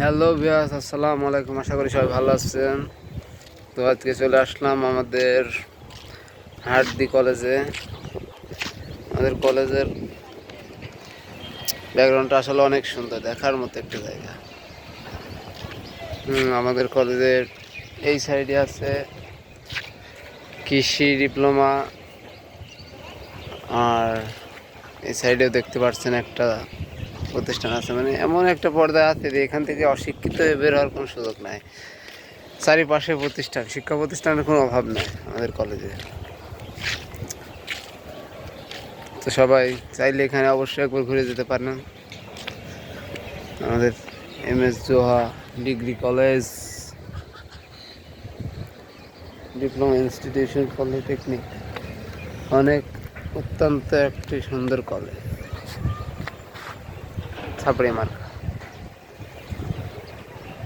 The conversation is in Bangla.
হ্যালো বিয়াস আসসালামু আলাইকুম। আশা করি সবাই ভালো আছেন। তো আজকে চলে আসলাম আমাদের হাটদি কলেজে। আমাদের কলেজের ব্যাকগ্রাউন্ডটা আসলে অনেক সুন্দর, দেখার মতো একটা জায়গা। আমাদের কলেজের এই সাইডে আছে কৃষি ডিপ্লোমা। আর এই সাইডেও দেখতে পাচ্ছেন একটা প্রতিষ্ঠান আছে। মানে এমন একটা পর্দা আছে যে এখান থেকে অশিক্ষিত হয়ে বের হওয়ার কোনো সুযোগ নাই। চারিপাশে প্রতিষ্ঠান, শিক্ষা প্রতিষ্ঠানের কোনো অভাব নাই আমাদের কলেজে তো সবাই চাইলে এখানে অবশ্যই একবার ঘুরে যেতে পারেন। আমাদের M S Zoha degree college diploma institution polytechnic অনেক অত্যন্ত একটি সুন্দর কলেজ está